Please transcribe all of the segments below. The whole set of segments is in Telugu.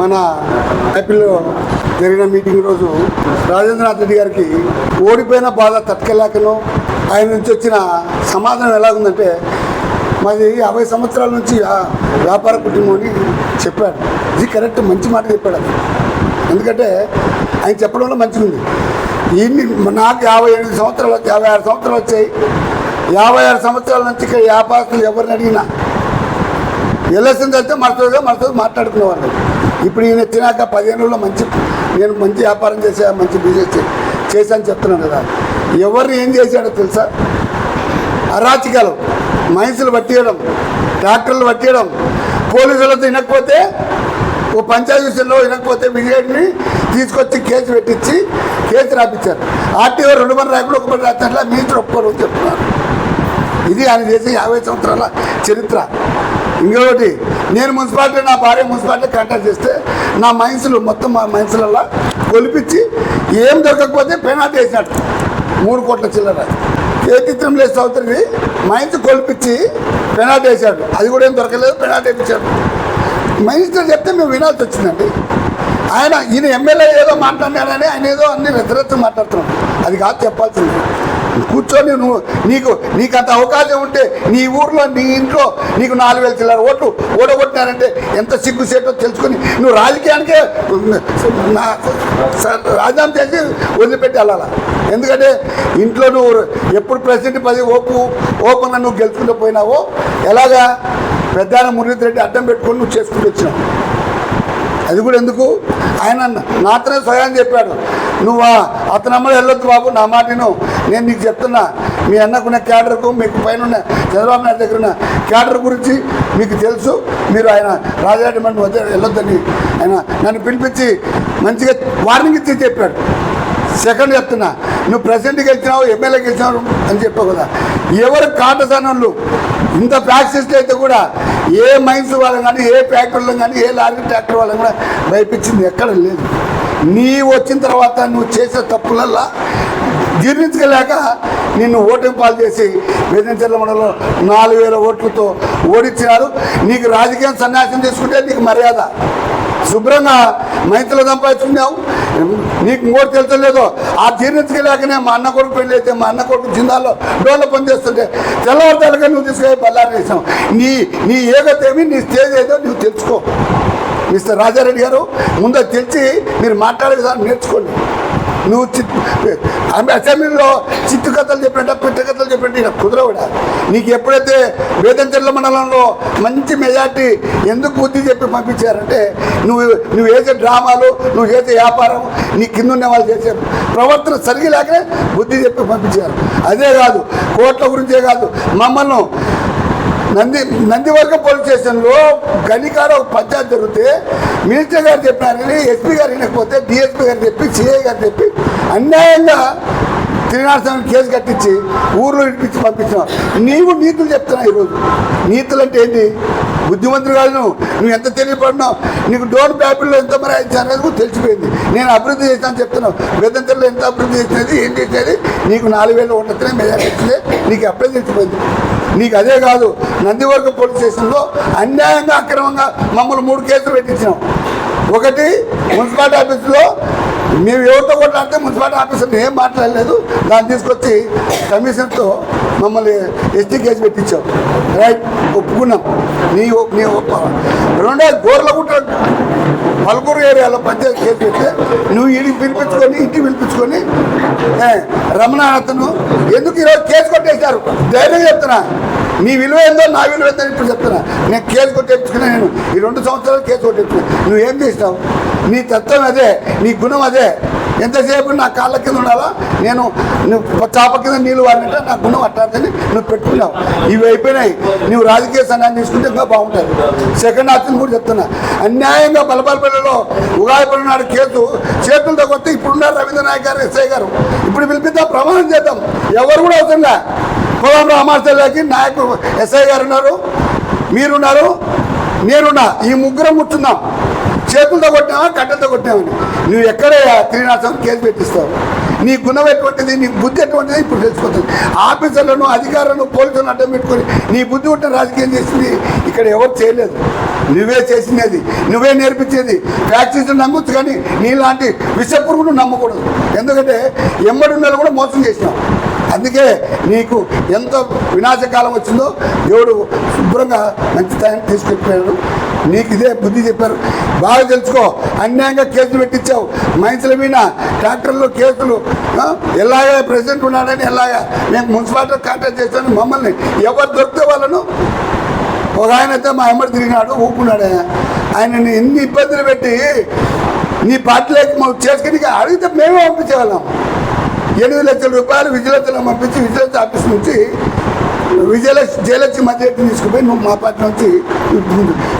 మన యాపిల్లో జరిగిన మీటింగ్ రోజు రాజేంద్రనాథ్ రెడ్డి గారికి ఓడిపోయిన బాధ తట్టుకెళ్ళాకను ఆయన నుంచి వచ్చిన సమాధానం ఎలాగుందంటే మాది యాభై సంవత్సరాల నుంచి వ్యాపార కుటుంబం అని చెప్పాడు. ఇది కరెక్ట్ మంచి మాట చెప్పాడు అది. ఎందుకంటే ఆయన చెప్పడంలో మంచిగా ఉంది ఇన్ని నాకు యాభై ఎనిమిది సంవత్సరాలు యాభై ఆరు సంవత్సరాలు వచ్చాయి. యాభై ఆరు సంవత్సరాల నుంచి వ్యాపారస్తులు ఎవరిని అడిగినా? ఎలక్షన్ వెళ్తే మరతో మరతో మాట్లాడుకునేవాళ్ళు. ఇప్పుడు ఈయన వచ్చినాక పదిహేనులో మంచి నేను మంచి వ్యాపారం చేసా మంచి బిజినెస్ చేశాను చెప్తున్నాను కదా. ఎవరిని ఏం చేశాడో తెలుసా? అరాచకాలు మైన్సులు పట్టియడం డాక్టర్లు పట్టియడం పోలీసులతో వినకపోతే ఓ పంచాయతీ వినకపోతే విజయుడిని తీసుకొచ్చి కేసు పెట్టించి కేసు రాపించారు. ఆర్టీఓ రెండు మంది రాకుండా ఒక మంది రాసినట్ల మీరు ఒప్పుకోరు చెప్తున్నారు. ఇది ఆయన చేసే యాభై సంవత్సరాల చరిత్ర. ఇంకొకటి నేను మున్సిపాలిటీ నా భార్య మున్సిపాలిటీ కాంటాక్ట్ చేస్తే నా మైన్సులు మొత్తం మా మైన్సులలో కొలిపించి ఏం దొరకకపోతే పెనాల్టీ వేసినట్టు. మూడు కోట్ల చిల్లర. కేతిత్రం లేదు చదువుతుంది మైన్స్ కొలిపించి పెనాల్టీ వేశాడు. అది కూడా ఏం దొరకలేదు పెనాల్టీ వేయించాడు మినిస్టర్ చెప్తే మేము వినాల్సి వచ్చిందండి. ఆయన ఈయన ఎమ్మెల్యే ఏదో మాట్లాడినాడని ఆయన ఏదో అన్ని రెచ్చరెచ్చ మాట్లాడుతున్నాం అది కాదు చెప్పాల్సింది. కూర్చొని నువ్వు నీకు నీకు అంత అవకాశం ఉంటే నీ ఊర్లో నీ ఇంట్లో నీకు నాలుగు వేల చిల్లర ఓట్లు ఓడగొట్టినారంటే ఎంత సిగ్గు తెలుసుకుని తెలుసుకొని నువ్వు రాజకీయానికే రాజధాని తెలిసి చేసి వదిలిపెట్టి వెళ్ళాలా? ఎందుకంటే ఇంట్లో నువ్వు ఎప్పుడు ప్రెసిడెంట్ పది ఓపు ఓపెన్ నువ్వు గెలుచుకుంటూ పోయినావో ఎలాగా పెద్దాన మురళీధర్ రెడ్డి అడ్డం పెట్టుకొని నువ్వు చేసుకుంటూ వచ్చినావు. అది కూడా ఎందుకు? ఆయన నాతోనే స్వయం చెప్పాడు. నువ్వు? అతను అమ్మడు వెళ్ళొద్దు బాబు నా మాటను నేను నీకు చెప్తున్నా మీ అన్నకున్న క్యాడర్కు మీకు పైన ఉన్న చంద్రబాబు నాయుడు దగ్గర ఉన్న క్యాడర్ గురించి మీకు తెలుసు. మీరు ఆయన రాజారెడ్డి మండలి వద్ద వెళ్ళొద్దని ఆయన నన్ను పిలిపించి మంచిగా వార్నింగ్ ఇచ్చి చెప్పాడు. సెకండ్ చెప్తున్నా నువ్వు ప్రెసిడెంట్కి వెళ్తున్నావు ఎమ్మెల్యేకి వెళ్తున్నావు అని చెప్పావు కదా. ఎవరు కాటసానులు ఇంత ప్రాక్టీస్ అయితే కూడా ఏ మైన్స్ వాళ్ళని కానీ ఏ ఫ్యాక్టరీలో కానీ ఏ లారీ ట్రాక్టర్ వాళ్ళని కూడా భయపించింది ఎక్కడ లేదు. నీ వచ్చిన తర్వాత నువ్వు చేసే తప్పులల్లా జీర్ణించలేక నిన్ను ఓటమి పాలు చేసి బెదిరించల మండలంలో నాలుగు వేల ఓట్లతో ఓడించినారు నీకు రాజకీయం సన్యాసం తీసుకుంటే నీకు మర్యాద. శుభ్రంగా మైతులు సంపాదించుకున్నావు. నీకు ఇంకోటి తెలుసలేదో. ఆ జీర్ణించలేకనే మా అన్న కొడుకు పెళ్ళి అయితే మా అన్న కొడుకు జిందాలో డోళ్ళ పని చేస్తుంటే తెల్లవారుతలగా నువ్వు తీసుకొని బల్లారు వేసావు నీ నీ ఏగతేమి నీ స్టేజ్ ఏదో నువ్వు తెలుసుకో. మిస్టర్ రాజారెడ్డి గారు ముందు తెలిసి మీరు మాట్లాడే విధానం నేర్చుకోండి. నువ్వు చిత్ అసెంబ్లీలో చిత్తు కథలు చెప్పినట్ట పిట్ట కథలు చెప్పినట్టు ఇక కుదరవుడా? నీకు ఎప్పుడైతే వేదంచెర్ల మండలంలో మంచి మెజార్టీ ఎందుకు బుద్ధి చెప్పి పంపించారంటే నువ్వు నువ్వు వేసే డ్రామాలు నువ్వు చేసే వ్యాపారం నీ కింద ఉన్న వాళ్ళు చేసే ప్రవర్తన సరిగి లేకనే బుద్ధి చెప్పి పంపించారు. అదే కాదు కోట్ల గురించే కాదు మమ్మల్ని నంది నందివర్గం పోలీస్ స్టేషన్లో గనికాడ ఒక పంచాయతీ జరిగితే మినిస్టర్ గారు చెప్పినారని ఎస్పీ గారు వినకపోతే డిఎస్పీ గారు చెప్పి సిఐ గారు చెప్పి అన్యాయంగా త్రినాథస్వామి కేసు కట్టించి ఊర్లో ఇడిపించి పంపించినావు నీవు నీతులు చెప్తున్నావు ఈరోజు. నీతులు అంటే ఏంటి బుద్ధిమంతులు కాదు నువ్వు. నువ్వు ఎంత తెలియపడినావు? నీకు డోర్ బ్యాపిల్లో ఎంత మరి అనేది తెలిసిపోయింది. నేను అభివృద్ధి చేశాను చెప్తున్నావు. వేదంతల్లో ఎంత అభివృద్ధి చేసినది ఏం చేసేది నీకు నాలుగు వేలు ఉండొచ్చనే మెజార్టీ వచ్చింది. నీకు అప్పుడే తెలిసిపోయింది. నీకు అదే కాదు నందివర్గ పోలీస్ స్టేషన్లో అన్యాయంగా అక్రమంగా మమ్మల్ని మూడు కేసులు పెట్టించాం ఒకటి మున్సిపాలిటీ ఆఫీసులో మేము ఎవరితో కొట్లాడితే మున్సిపాలిటీ ఆఫీసర్ ఏం మాట్లాడలేదు. దాన్ని తీసుకొచ్చి కమిషన్తో మమ్మల్ని ఎస్టీ కేసు పెట్టించాం. రైట్ ఒప్పుకున్నాం. నీ నీ ఒప్ప రెండోది గోర్లగుట్ట పలుకూరు ఏరియాలో పంచాయతీ కేసు పెడితే నువ్వు ఇంటికి పిలిపించుకొని ఇంటికి పిలిపించుకొని రమణ అతను ఎందుకు ఈరోజు కేసు కొట్టేశారు? ధైర్యం చెప్తున్నా. నీ విలువ ఏందో నా విలువ ఏందో ఇప్పుడు చెప్తున్నా. నేను కేసు కొట్టేపించుకున్నా నేను. ఈ రెండు సంవత్సరాలు కేసు కొట్టేపించుకున్నా నువ్వు ఏం చేసినావు నీ తత్వం అదే నీ గుణం అదే. ఎంతసేపు నా కాళ్ళ కింద ఉండాలా? నేను నువ్వు చాప కింద నీళ్ళు వాడినట్టే నా గుణం అట్టాదని నువ్వు పెట్టుకున్నావు. ఇవి అయిపోయినాయి. నువ్వు రాజకీయ సంఘాన్ని తీసుకుంటే ఇంకా బాగుంటుంది సెకండ్ ఆప్షన్ కూడా చెప్తున్నా. అన్యాయంగా బలపల్లిలో ఉగాదిపల్లి నాడు కేసు చేతులతో కొత్త ఇప్పుడున్నారు రవీంద్ర నాయక్ గారు ఎస్ఐ గారు. ఇప్పుడు పిలిపిద్దాం ప్రమాణం చేద్దాం. ఎవరు కూడా అవసరంగా పొలం రామాచార్యకి నాయకుడు ఎస్ఐ గారు ఉన్నారు. మీరున్నారు. నేనున్నా. ఈ ముగ్గురం కూర్చుందాం చేతులతో కొట్టావా కట్టెలతో కొట్టావని నువ్వు ఎక్కడ త్రీనాథం కేసు పెట్టిస్తావు? నీ గుణం ఎటువంటిది నీ బుద్ధి ఎటువంటిది ఇప్పుడు తెలిసిపోతుంది. ఆఫీసర్లను అధికారులను పోలీసులను అడ్డం పెట్టుకొని నీ బుద్ధి ఉంటే రాజకీయం చేసింది ఇక్కడ ఎవరు చేయలేదు. నువ్వే చేసినది నువ్వే నేర్పించేది. ఫ్యాక్టరీస్ నమ్మొచ్చు కానీ నీలాంటి విషపురుగును నమ్మకూడదు. ఎందుకంటే ఎమ్మడున్నలు కూడా మోసం చేసినావు. అందుకే నీకు ఎంత వినాశకాలం వచ్చిందో దేవుడు శుభ్రంగా మంచి టైం తీసుకెళ్ళిపోయాడు నీకు ఇదే బుద్ధి చెప్పారు. బాగా తెలుసుకో అన్యాయంగా కేసులు పెట్టించావు. మైన్స్ల మీద ట్రాక్టర్లో కేసులు ఆ, ఎలాగా ప్రెసిడెంట్ ఉన్నాడని ఎలాగా మేము మున్సిపాలిటీ కాంటాక్ట్ చేశాను. మమ్మల్ని ఎవరు దొరికితే వాళ్ళను? ఒక ఆయన అయితే మా ఎమ్మడి తిరిగినాడు ఊపుకున్నాడు ఆయన. ఆయనని ఎన్ని ఇబ్బందులు పెట్టి నీ పార్టీలోకి మాకు చేసుకుని అడిగితే మేమే పంపించేవాళ్ళం. ఎనిమిది లక్షల రూపాయలు విజిలెన్స్లో పంపించి విజిలెన్స్ ఆఫీస్ నుంచి విజయలక్ష్మి జయలక్ష్మి మధ్య తీసుకుపోయి నువ్వు మా పార్టీ నుంచి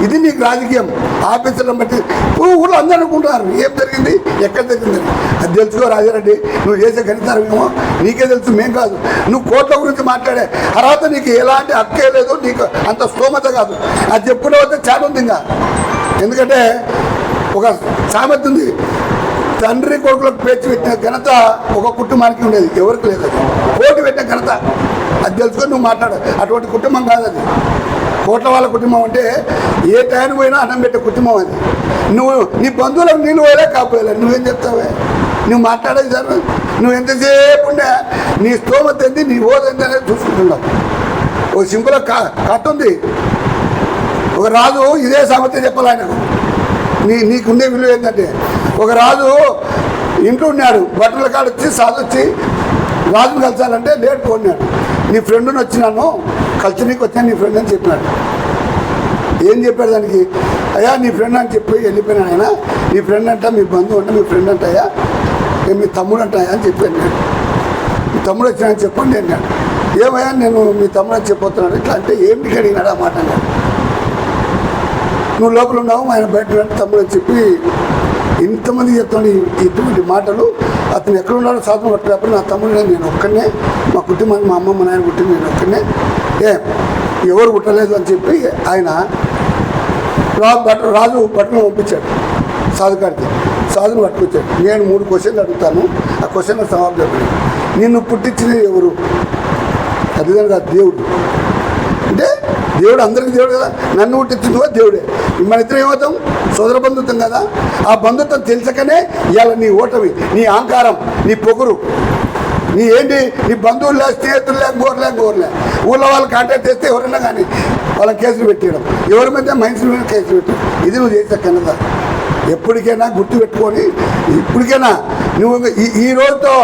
ఇది నీకు రాజకీయం. ఆఫీసులను బట్టి ఊ- ఊళ్ళో అందరూ అనుకుంటున్నారు. ఏం జరిగింది? ఎక్కడ జరిగింది? అది తెలుసుకో రాజారెడ్డి. నువ్వు చేసే గణితారమేమో నీకే తెలుసు మేం కాదు. నువ్వు కోట్ల గురించి మాట్లాడే తర్వాత నీకు ఎలాంటి హక్కే లేదు నీకు అంత స్తోమత కాదు. అది చెప్పుకుంటే వస్తే చాలా ఉంది ఇంకా. ఎందుకంటే ఒక సామెత ఉంది. తండ్రి కొడుకులకు పేర్చి పెట్టిన ఘనత ఒక కుటుంబానికి ఉండేది ఎవరికి లేదు అది. కోటి పెట్టిన ఘనత. అది తెలుసుకొని నువ్వు మాట్లాడు. అటువంటి కుటుంబం కాదు అది. కోట్ల వాళ్ళ కుటుంబం అంటే ఏ టైం పోయినా అన్నం పెట్టే కుటుంబం అది. నువ్వు నీ బంధువులకు నీళ్ళు పోయలే కాకపోయలే. నువ్వేం చెప్తావే? నువ్వు మాట్లాడేది సార్ నువ్వు ఎంతసేపు ఉండే నీ స్తోమత ఏంది నీ ఓదంది అనేది చూసుకుంటున్నావు. ఒక సింపుల్ కా కట్టుంది ఒక రాజు ఇదే సామెత చెప్పాలి ఆయనకు. నీ నీకుండే విలువ ఏంటంటే ఒక రాజు ఇంట్లో ఉన్నాడు బట్టల కాడ వచ్చి వచ్చి రాజును కలిసాలంటే లేట్ పోన్నాడు. నీ ఫ్రెండ్ని వచ్చినాను కలిసి నీకు వచ్చాను నీ ఫ్రెండ్ అని చెప్పినాడు. ఏం చెప్పాడు దానికి? అయ్యా నీ ఫ్రెండ్ అని చెప్పి వెళ్ళిపోయినాడు ఆయన. నీ ఫ్రెండ్ అంట మీ బంధువు అంటే మీ ఫ్రెండ్ అంటాయా నేను మీ తమ్ముడు అంటాయా అని చెప్పాను నేను మీ తమ్ముడు వచ్చినాయని చెప్పండి అన్నాడు. ఏమయ్యా నేను మీ తమ్ముడు అని చెప్పొస్తున్నాడు ఇట్లా అంటే ఏమిటి అడిగినాడు ఆ మాట నువ్వు లోపల ఉన్నావు ఆయన బయట తమ్ముడు అని చెప్పి ఇంతమంది చెప్తాను ఇటువంటి మాటలు అతను ఎక్కడున్నాడో సాధన పట్టేటప్పుడు నా తమ్ముడు నేను ఒక్కనే మా కుటుంబానికి మా అమ్మమ్మ నాయన పుట్టింది నేను ఒక్కనే ఏ ఎవరు పుట్టలేదు అని చెప్పి ఆయన రా రాజు పట్టణం పంపించాడు సాధుగారికి సాధును పట్టుకొచ్చాడు. నేను మూడు క్వశ్చన్లు అడుగుతాను. ఆ క్వశ్చన్లకు జవాబు చెప్పండి నిన్ను పుట్టించినది ఎవరు? తల్లిదండ్రులు దేవుడు. దేవుడు అందరికీ దేవుడు కదా? నన్ను పుట్టించింది కూడా దేవుడే. మన ఇద్దరం ఏమవుతాం? సోదర బంధుత్వం కదా? ఆ బంధుత్వం తెలిసకనే ఇవాళ నీ ఓటమి నీ అహంకారం నీ పొగురు. నీ ఏంటి? నీ బంధువులు లేక స్నేహితులు లేక గోరలే గోరలే. ఊళ్ళో వాళ్ళు కాంటాక్ట్ చేస్తే ఎవరైనా కానీ వాళ్ళని కేసులు పెట్టేయడం. ఎవరి మీద? మనుషుల మీద కేసులు పెట్టడం ఇది నువ్వు చేసే కన్నదా ఎప్పటికైనా గుర్తు పెట్టుకొని ఇప్పటికైనా నువ్వు ఈ ఈ రోజుతో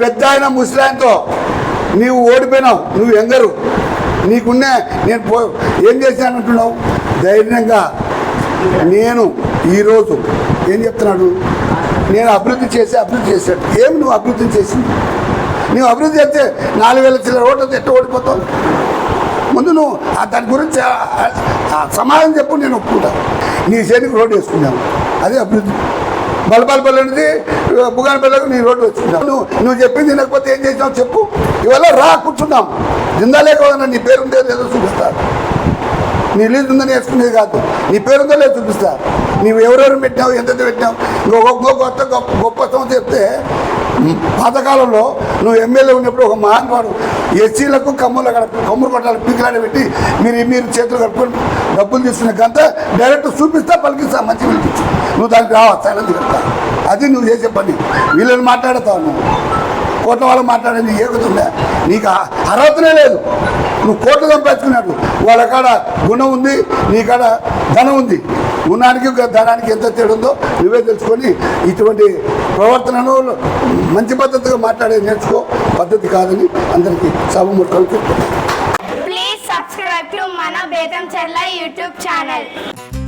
పెద్ద ఆయన ముసలాయనతో నీవు ఓడిపోయినావు నువ్వు ఎంగరు. నీకున్న నేను పో ఏం చేశానంటున్నావు? ధైర్యంగా నేను ఈరోజు ఏం చెప్తున్నాడు? నేను అభివృద్ధి చేసి అభివృద్ధి చేశాడు. ఏమి నువ్వు అభివృద్ధి చేసింది? నువ్వు అభివృద్ధి చేస్తే నాలుగు వేల చిల్లర ఓట్లతో ఎట్ట ఓడిపోతావు? ముందు నువ్వు దాని గురించి సమాధానం చెప్పు నేను ఒప్పుకుంటాను నీ చేతికి రోడ్డు వేసుకున్నాను అదే అభివృద్ధి. బలపాలపల్లి నుంచి బుగానపల్లికి నీ రోడ్డు వచ్చుకున్నావు నువ్వు నువ్వు చెప్పింది తినకపోతే ఏం చేసినావు చెప్పు. ఇవాళ రా కూర్చున్నాం జిందాలే కాదన్నా నీ పేరు ఉందో చూపిస్తారు. నీ రిలీజ్ ఉందని వేసుకునేది కాదు. నీ పేరుతో లేదు చూపిస్తా. నీవు ఎవరెవరు పెట్టినావు ఎంత పెట్టినావు. ఇంకొక కొత్త గొప్ప గొప్ప సంస్థ చెప్తే పాతకాలంలో నువ్వు ఎమ్మెల్యే ఉన్నప్పుడు ఒక మహానుభావుడు ఎస్సీలకు కమ్ములు అక్కడ కమ్ములు కొట్టాలి పీకలాడ పెట్టి మీరు మీరు చేతులు కట్టుకొని డబ్బులు తీసుకునే కంత డైరెక్ట్ చూపిస్తా పలికిస్తా మంచి పిలిపించు నువ్వు దానికి రావా సైలెంట్ చెప్తా అది నువ్వు చేసే పని. వీళ్ళని మాట్లాడతావు నువ్వు. కోట్ల వాళ్ళు మాట్లాడేది ఏగుతుందా నీకు అర్హతనే లేదు. నువ్వు కోట్లు సంపాదించుకున్నాడు వాళ్ళ కాడ గుణం ఉంది నీ కాడ ధనం ఉంది. గుణానికి ధనానికి ఎంత తేడా ఉందో నువ్వే తెలుసుకొని ఇటువంటి ప్రవర్తనను మంచి పద్ధతిగా మాట్లాడే నేర్చుకో. పద్ధతి కాదని అందరికీ సభ ముట్టుకొని చెప్తున్నాను Please subscribe to Mana Betam Chella YouTube.